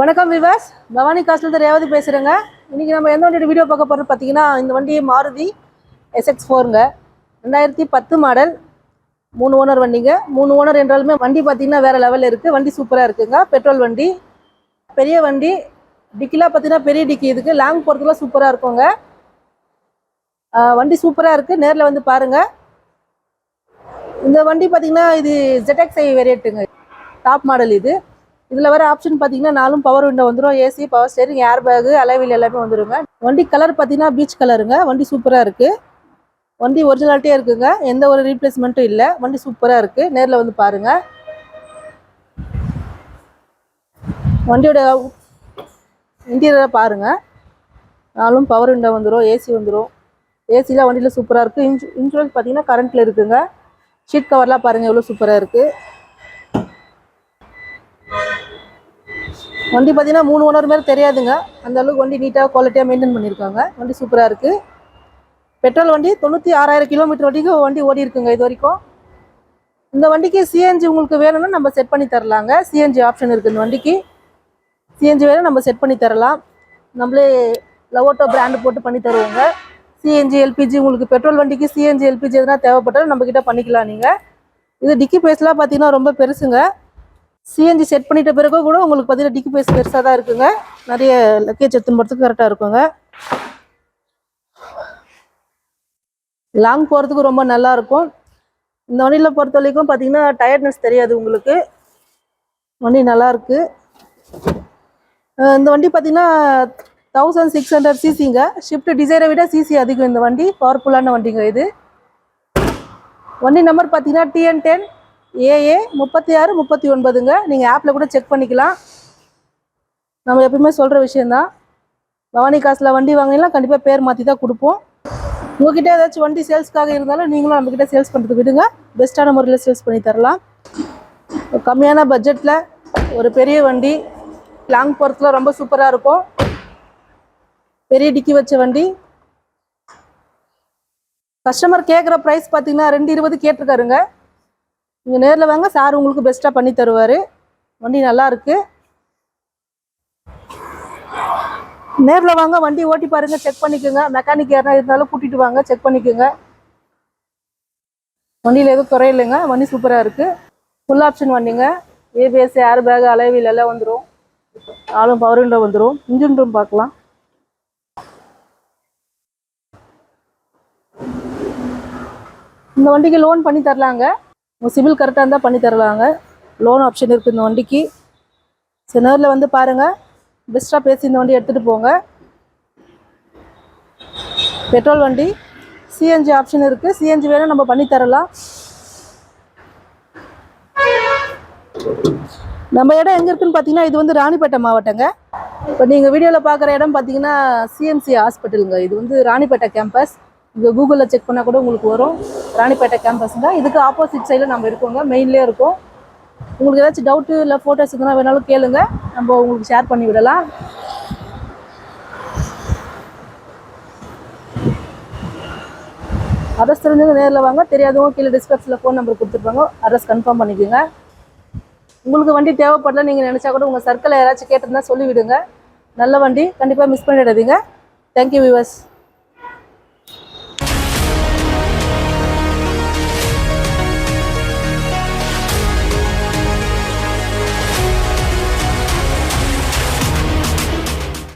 வணக்கம் விவாஸ் பவானி காசுலேருந்து ரேவதி பேசுகிறேங்க இன்றைக்கி நம்ம எந்த வண்டியோட வீடியோ பார்க்க போகிறோம் பார்த்தீங்கன்னா இந்த வண்டி மாருதி எஸ்எக்ஸ் ஃபோருங்க ரெண்டாயிரத்தி பத்து மாடல் மூணு ஓனர் வண்டிங்க. மூணு ஓனர் என்றாலுமே வண்டி பார்த்தீங்கன்னா வேறு லெவலில் இருக்குது வண்டி சூப்பராக இருக்குங்க. பெட்ரோல் வண்டி. பெரிய வண்டி. டிக்கிலாம் பார்த்தீங்கன்னா பெரிய டிக்கி இதுக்கு. லாங் போகிறதுக்குலாம் சூப்பராக இருக்குங்க. வண்டி சூப்பராக இருக்குது நேரில் வந்து பாருங்கள் இந்த வண்டி பார்த்தீங்கன்னா இது ஜெட்எக்ஸ் ஐ வெரியட்டுங்க டாப் மாடல் இது. இதில் வர ஆப்ஷன் பார்த்தீங்கன்னா நாலும் பவர் விண்டோ வந்துடும் AC power steering air bag alloy wheel எல்லாமே வந்துருங்க. வண்டி கலர் பார்த்தீங்கன்னா பீச் கலருங்க வண்டி சூப்பராக இருக்குது வண்டி ஒரிஜினாலிட்டியாக இருக்குங்க. எந்த ஒரு ரீப்ளேஸ்மெண்ட்டும் இல்லை. வண்டி சூப்பராக இருக்குது நேரில் வந்து பாருங்கள் வண்டியோட இன்டீரியரை பாருங்கள் நாலும் பவர் விண்டோ வந்துடும் ஏசி வந்துடும் ஏசிலாம் வண்டியில் சூப்பராக இருக்குது இன்சூ இன்சூரன்ஸ் பார்த்தீங்கன்னா கரண்ட்டில் இருக்குங்க. ஷீட் கவர்லாம் பாருங்கள் எவ்வளோ சூப்பராக இருக்குது வண்டி பார்த்தீங்கன்னா மூணு ஓனர் மாதிரி தெரியாதுங்க. அந்த அளவுக்கு வண்டி நீட்டாக குவாலிட்டியாக மெயின்டைன் பண்ணியிருக்காங்க வண்டி சூப்பராக இருக்குது பெட்ரோல் வண்டி தொண்ணூற்றி ஆறாயிரம் கிலோமீட்டர் வரைக்கும் வண்டி ஓடி இருக்குங்க இது வரைக்கும். இந்த வண்டிக்கு சிஎன்ஜி உங்களுக்கு வேணும்னா நம்ம செட் பண்ணி தரலாங்க. சிஎன்ஜி ஆப்ஷன் இருக்குது இந்த வண்டிக்கு. சிஎன்ஜி வேணும் நம்ம செட் பண்ணி தரலாம். நம்மளே லவோட்டோ பிராண்டு போட்டு பண்ணி தருவோங்க. சிஎன்ஜி எல்பிஜி உங்களுக்கு பெட்ரோல் வண்டிக்கு சிஎன்ஜி எல்பிஜி எதுனா தேவைப்பட்டாலும் நம்மக்கிட்ட பண்ணிக்கலாம் நீங்கள் இது டிக்கி பேஸ்லாம் பார்த்தீங்கன்னா ரொம்ப பெருசுங்க. சிஎன்ஜி செட் பண்ணிட்ட பிறகு கூட உங்களுக்கு பார்த்தீங்கன்னா டிக்கி பேஸ் பெருசாக தான் இருக்குங்க. நிறைய லக்கேஜ் எடுத்துன்னு போகிறதுக்கு கரெக்டாக இருக்குங்க. லாங் போகிறதுக்கு ரொம்ப நல்லா இருக்கும். இந்த வண்டியில் பொறுத்த வரைக்கும் பார்த்தீங்கன்னா டயர்ட்னஸ் தெரியாது உங்களுக்கு. வண்டி நல்லாயிருக்கு இந்த வண்டி பார்த்தீங்கன்னா தௌசண்ட் சிக்ஸ் ஹண்ட்ரட் சிசிங்க ஷிஃப்ட் டிசைரை விட சிசி அதிகம் இந்த வண்டி. பவர்ஃபுல்லான வண்டிங்க இது. வண்டி நம்பர் பார்த்தீங்கன்னா டிஎன் டென் ஏஏ முப்பத்தி ஆறு முப்பத்தி ஒன்பதுங்க. நீங்கள் ஆப்பில் கூட செக் பண்ணிக்கலாம். நம்ம எப்பயுமே சொல்கிற விஷயந்தான் பவானி காசில் வண்டி வாங்கினா கண்டிப்பாக பேர் மாற்றி தான் கொடுப்போம். உங்ககிட்ட ஏதாச்சும் வண்டி சேல்ஸ்க்காக இருந்தாலும் நீங்களும் நம்மக்கிட்ட சேல்ஸ் பண்ணுறது விடுங்க. பெஸ்ட்டான முறையில் சேல்ஸ் பண்ணி தரலாம். கம்மியான பட்ஜெட்டில் ஒரு பெரிய வண்டி லாங் போகிறதுல ரொம்ப சூப்பராக இருக்கும். பெரிய டிக்கி வச்ச வண்டி. கஸ்டமர் கேட்குற ப்ரைஸ் பார்த்தீங்கன்னா ரெண்டு இருபது கேட்டிருக்காருங்க. நீங்கள் நேரில் வாங்க சார் உங்களுக்கு பெஸ்ட்டாக பண்ணி தருவார். வண்டி நல்லாயிருக்கு நேரில் வாங்க வண்டி ஓட்டி பாருங்கள் செக் பண்ணிக்கோங்க. மெக்கானிக் யாரா இருந்தாலும் கூட்டிகிட்டு வாங்க செக் பண்ணிக்கோங்க. வண்டியில் எதுவும் குறையில்லைங்க வண்டி சூப்பராக இருக்குது ஃபுல் ஆப்ஷன் வண்டிங்க. ABS air bag alloy wheel எல்லாம் வந்துடும் ஆளும் பவர் விண்டோ வந்துடும் இன்ஜின் ரூம் பார்க்கலாம். இந்த வண்டிக்கு லோன் பண்ணி தரலாங்க. உங்கள் சிவில் கரெக்டாக இருந்தால் பண்ணி தரலாங்க. லோன் ஆப்ஷன் இருக்குது இந்த வண்டிக்கு. சரி நேரில் வந்து பாருங்கள் பெஸ்ட்டாக பேசி இந்த வண்டி எடுத்துகிட்டு போங்க. பெட்ரோல் வண்டி. சிஎன்ஜி ஆப்ஷன் இருக்குது சிஎன்ஜி வேணும் நம்ம பண்ணி தரலாம். நம்ம இடம் எங்கே இருக்குன்னு பார்த்தீங்கன்னா இது வந்து ராணிப்பேட்டை மாவட்டங்க. இப்போ நீங்கள் வீடியோவில் பார்க்குற இடம் பார்த்தீங்கன்னா சிஎம்சி ஹாஸ்பிட்டலுங்க இது வந்து ராணிப்பேட்டை கேம்பஸ் கூகுளில் செக் பண்ணால் கூட உங்களுக்கு வரும். ராணிப்பேட்டை கேம்பஸுங்க இதுக்கு ஆப்போசிட் சைடில் நம்ம இருக்கோங்க. மெயின்லேயே இருக்கோம். உங்களுக்கு ஏதாச்சும் டவுட்டு இல்லை ஃபோட்டோஸ் எதுனா வேணாலும் கேளுங்க. நம்ம உங்களுக்கு ஷேர் பண்ணி விடலாம். அட்ரஸ் தெரிஞ்சவங்க நேரில் வாங்க. தெரியாதவங்க கீழே டிஸ்கிரிப்ஷனில் ஃபோன் நம்பர் கொடுத்துருப்பாங்க. அட்ரஸ் கன்ஃபார்ம் பண்ணிக்கோங்க. உங்களுக்கு வண்டி தேவைப்படல நீங்கள் நினச்சா கூட உங்கள் சர்க்கிளில் யாராச்சும் கேட்டிருந்தா சொல்லிவிடுங்க. நல்ல வண்டி. கண்டிப்பாக மிஸ் பண்ணிடாதீங்க. Thank you viewers